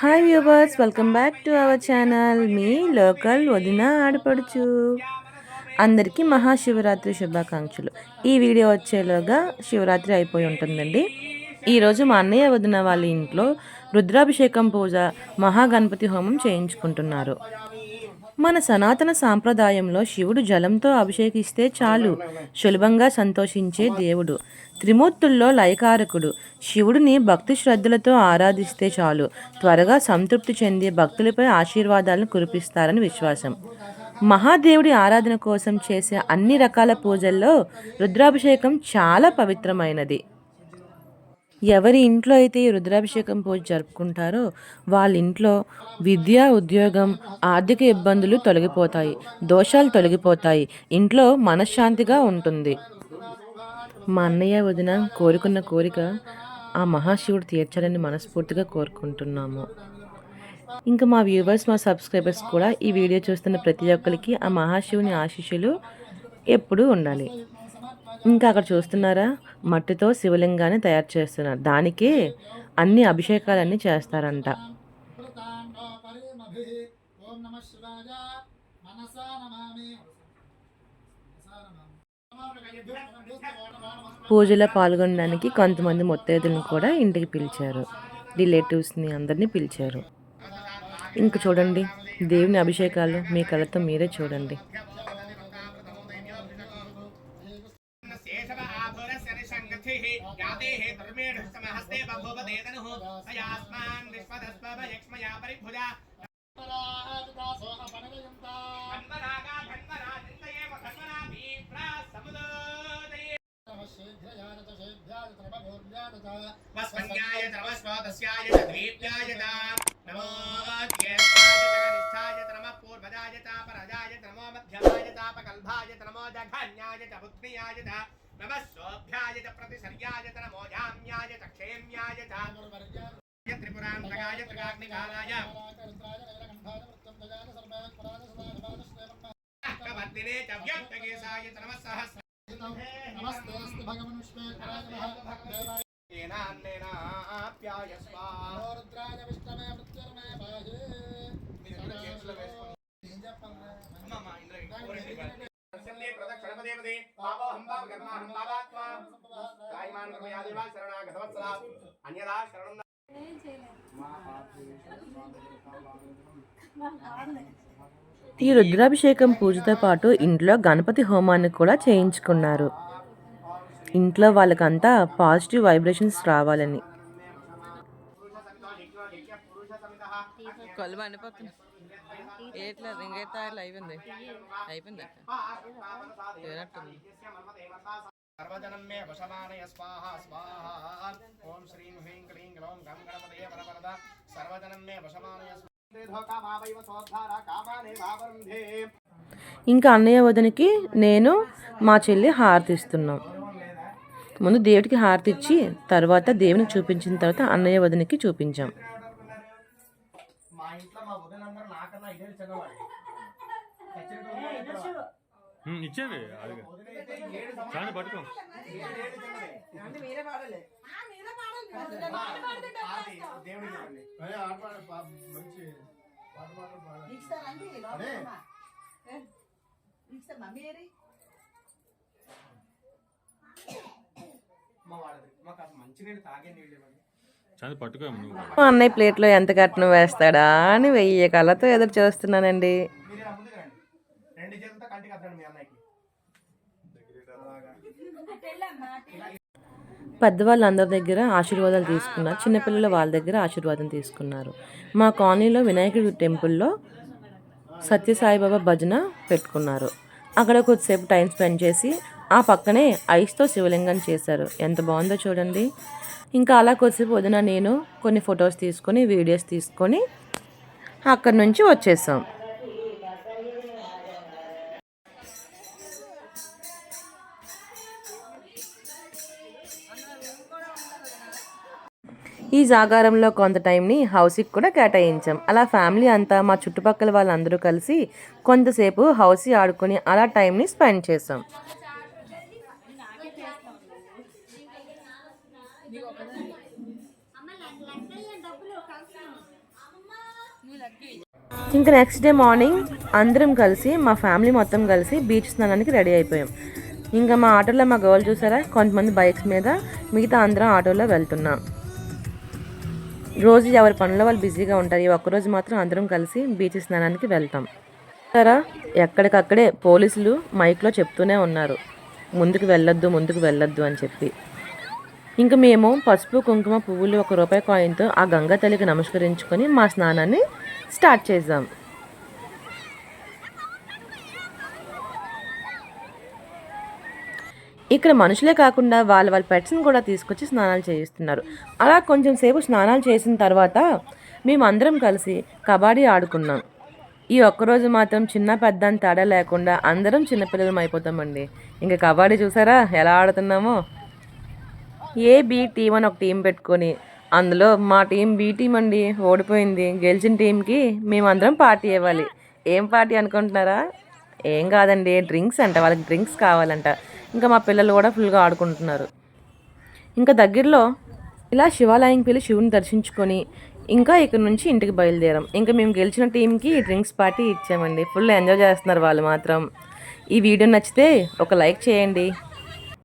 Hi viewers welcome back to our channel me local వదిన ఆడపడుచు. అందరికీ మహాశివరాత్రి శుభాకాంక్షలు. ఈ వీడియో వచ్చేలోగా శివరాత్రి అయిపోయి ఉంటుందండి. ఈరోజు మా అన్నయ్య వదిన వాళ్ళ ఇంట్లో రుద్రాభిషేకం పూజ మహాగణపతి హోమం చేయించుకుంటున్నారు. మన సనాతన సాంప్రదాయంలో శివుడు జలంతో అభిషేకిస్తే చాలు. సులభంగా సంతోషించే దేవుడు. త్రిమూర్తుల్లో లయకారకుడు. శివుడిని భక్తి శ్రద్ధలతో ఆరాధిస్తే చాలు. త్వరగా సంతృప్తి చెంది భక్తులపై ఆశీర్వాదాలను కురిపిస్తారని విశ్వాసం. మహాదేవుడి ఆరాధన కోసం చేసే అన్ని రకాల పూజల్లో రుద్రాభిషేకం చాలా పవిత్రమైనది. ఎవరి ఇంట్లో అయితే ఈ రుద్రాభిషేకం పూజ జరుపుకుంటారో వాళ్ళ ఇంట్లో విద్య ఉద్యోగం ఆర్థిక ఇబ్బందులు తొలగిపోతాయి దోషాలు తొలగిపోతాయి ఇంట్లో మనశ్శాంతిగా ఉంటుంది. మా అన్నయ్య వదిన కోరుకున్న కోరిక ఆ మహాశివుడు తీర్చాలని మనస్ఫూర్తిగా కోరుకుంటున్నాము. ఇంకా మా వ్యూవర్స్ మా సబ్స్క్రైబర్స్ కూడా ఈ వీడియో చూస్తున్న ప్రతి ఒక్కరికి ఆ మహాశివుని ఆశీస్సులు ఎప్పుడూ ఉండాలి. ఇంకా అక్కడ చూస్తున్నారా? మట్టితో శివలింగాన్ని తయారు చేస్తున్నారు. దానికే అన్ని అభిషేకాలన్నీ చేస్తారంట. పూజలో పాల్గొనడానికి కొంతమంది ముత్తైదులను కూడా ఇంటికి పిలిచారు. రిలేటివ్స్ని అందరినీ పిలిచారు. ఇంక చూడండి దేవుని అభిషేకాలు మీ కళ్ళతో మీరే చూడండి. शङ्कथिः यादेः धर्मेण समहस्ते बभूव देदनुः स यास्मान् विश्वधस्वव यक्ष्मया परिभुजा वस्पन्याय त्रमस्व तस्याय च द्वीप्याय च। नमो जगनिष्ठाय त्रमः पूर्वजाय च परजाय त्रमो मध्यमाय चापकल्भाय त्रमो जघन्याय च पुत्र्याय च। नमः सोऽभ्याय च प्रतिसर्याय च नमो जाम्याय च क्षेम्याय च त्रिपुरान्तकाय त्रिकाग्निकालाय कवर्तिने च व्यक्तकेशाय च नमः सहस्र नमस्ते भगवन् येनान्नेनाप्यायस्व रुद्राय विष्णवे मृत्युर्मे पाहि మీరు రెండు చేతులు వేసుకొని అమ్మమ్మ ఇంద్ర కోరండి దర్శనే ప్రదక్షిణపదేపదే పాపోహం అన్యదా శరణం ఈ రుద్రాభిషేకం పూజతో పాటు ఇంట్లో గణపతి హోమాన్ని కూడా చేయించుకున్నారు. ఇంట్లో వాళ్ళకంతా పాజిటివ్ వైబ్రేషన్స్ రావాలని. కళ్ళు మండిపోతుంది ఏట్లా ఇంకైతే అయిపోయింది అయిపోయింది? సర్వజనం మే వశమానయ స్వాహ స్వాహ. ఓం శ్రీం హ్రీం క్లీం గ్లౌం గం గణపతయే పరపరద. సర్వజనం మే వశమానయ ఇంకా అన్నయ్య వదనికి నేను మా చెల్లి హారతి ఇస్తున్నాం. ముందు దేవుడికి హారతి ఇచ్చి తర్వాత దేవునికి చూపించిన తర్వాత అన్నయ్య వదనికి చూపించాం. చదవాలి. ఇచ్చేయండి అది చాలా పట్టుకో. మంచి. మా వాడది. మాకు అసలు మంచినీళ్ళు తాగే నీళ్ళు ఇవ్వండి అన్నయ్య ప్లేట్లో ఎంత కట్నం వేస్తాడా అని వెయ్యి కళ్ళతో ఎదురు చూస్తున్నానండి. పెద్దవాళ్ళందరి దగ్గర ఆశీర్వాదాలు తీసుకున్నారు. చిన్నపిల్లలు వాళ్ళ దగ్గర ఆశీర్వాదం తీసుకున్నారు. మా కాలనీలో వినాయకుడి టెంపుల్లో సత్యసాయిబాబా భజన పెట్టుకున్నారు. అక్కడ కొద్దిసేపు టైం స్పెండ్ చేసి ఆ పక్కనే ఐస్తో శివలింగం చేశారు. ఎంత బాగుందో చూడండి. ఇంకా అలా కొద్దిసేపు వదిన నేను కొన్ని ఫొటోస్ తీసుకొని వీడియోస్ తీసుకొని అక్కడి నుంచి వచ్చేసాం. ఈ జాగారంలో కొంత టైంని హౌసీకి కూడా కేటాయించాం. అలా ఫ్యామిలీ అంతా మా చుట్టుపక్కల వాళ్ళందరూ కలిసి కొంతసేపు హౌసీ ఆడుకొని అలా టైంని స్పెండ్ చేసాం. ఇంకా నెక్స్ట్ డే మార్నింగ్ అందరం కలిసి మా ఫ్యామిలీ మొత్తం కలిసి బీచ్ స్నానానికి రెడీ అయిపోయాం. ఇంకా మా ఆటోలో మా గర్ల్ చూసారా? కొంతమంది బైక్స్ మీద మిగతా అందరం ఆటోలో వెళ్తున్నాం. రోజు ఎవరి పనుల వాళ్ళు బిజీగా ఉంటారు ఈ ఒక్కరోజు మాత్రం అందరం కలిసి బీచ్ స్నానానికి వెళ్తాం. సరా ఎక్కడికక్కడే పోలీసులు మైక్లో చెప్తూనే ఉన్నారు. ముందుకు వెళ్ళొద్దు ముందుకు వెళ్ళొద్దు అని చెప్పి. ఇంకా మేము పసుపు కుంకుమ పువ్వులు ఒక రూపాయి కాయిన్తో ఆ గంగా తల్లికి నమస్కరించుకొని మా స్నానాన్ని స్టార్ట్ చేద్దాం. ఇక్కడ మనుషులే కాకుండా వాళ్ళ వాళ్ళ పెట్స్ని కూడా తీసుకొచ్చి స్నానాలు చేయిస్తున్నారు. అలా కొంచెం సేపు స్నానాలు చేసిన తర్వాత మేము అందరం కలిసి కబడ్డీ ఆడుకున్నాం. ఈ ఒక్కరోజు మాత్రం చిన్న పెద్ద అని తేడా లేకుండా అందరం చిన్నపిల్లలం అయిపోతామండి. ఇంకా కబడ్డీ చూసారా ఎలా ఆడుతున్నామో? ఏ బి టీం అని ఒక టీం పెట్టుకొని అందులో మా టీం బి టీం అండి ఓడిపోయింది. గెలిచిన టీంకి మేమందరం పార్టీ ఇవ్వాలి. ఏం పార్టీ అనుకుంటున్నారా? ఏం కాదండి డ్రింక్స్ అంట వాళ్ళకి డ్రింక్స్ కావాలంట. ఇంకా మా పిల్లలు కూడా ఫుల్గా ఆడుకుంటున్నారు. ఇంకా దగ్గరలో ఇలా శివాలయంకి వెళ్ళి శివుని దర్శించుకొని ఇంకా ఇక్కడ నుంచి ఇంటికి బయలుదేరాం. ఇంకా మేము గెలిచిన టీంకి డ్రింక్స్ పార్టీ ఇచ్చామండి. ఫుల్ ఎంజాయ్ చేస్తున్నారు వాళ్ళు మాత్రం. ఈ వీడియో నచ్చితే ఒక లైక్ చేయండి.